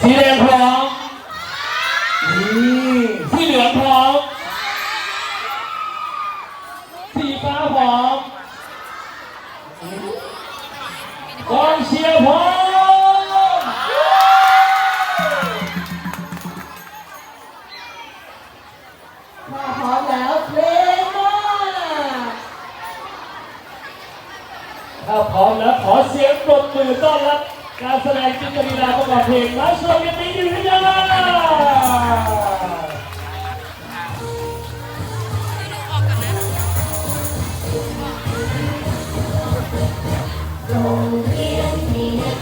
สีแดงพร้อมนี่สีเหลืองพร้อม สีฟ้าพร้อมกองเชียร์พร้อมาพร้อมแล้วเพลงมาถ้าพร้อมแล้วขอเสียงปรบมือต้อนรับ การแสดงจินตนีดาประกอบเพลงและสวกันดีอยู่ที่ยังโรงเรียนมีนัก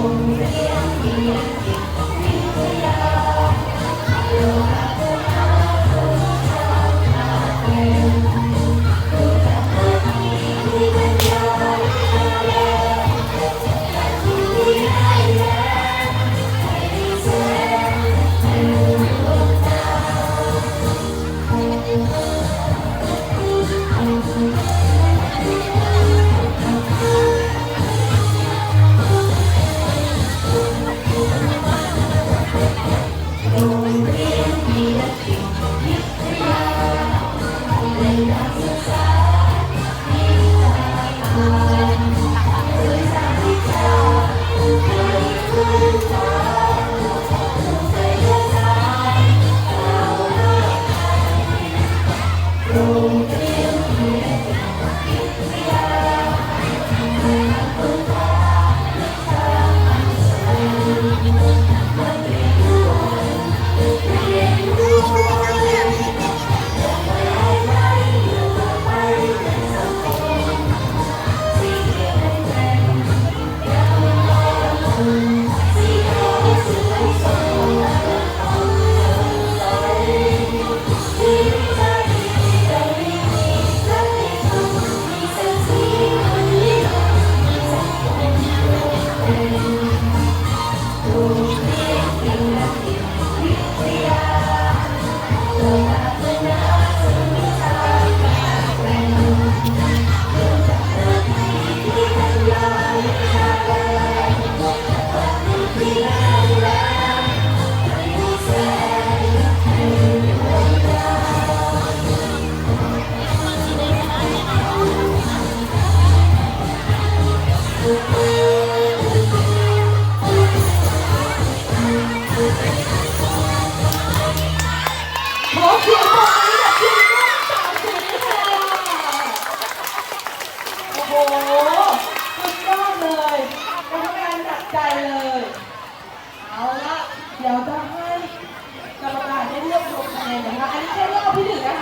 공부한 일한 일 ทีมโบนี้กับทีมลูกสาวสุดค่ะโอ้โหสุดยอดเลยกรรมการจัดใจเลย เอาละเดี๋ยวจะให้กรรมการได้เลือกลงคะแนนนะคะ อันนี้แค่เลือกเอาที่หนึ่งนะคะ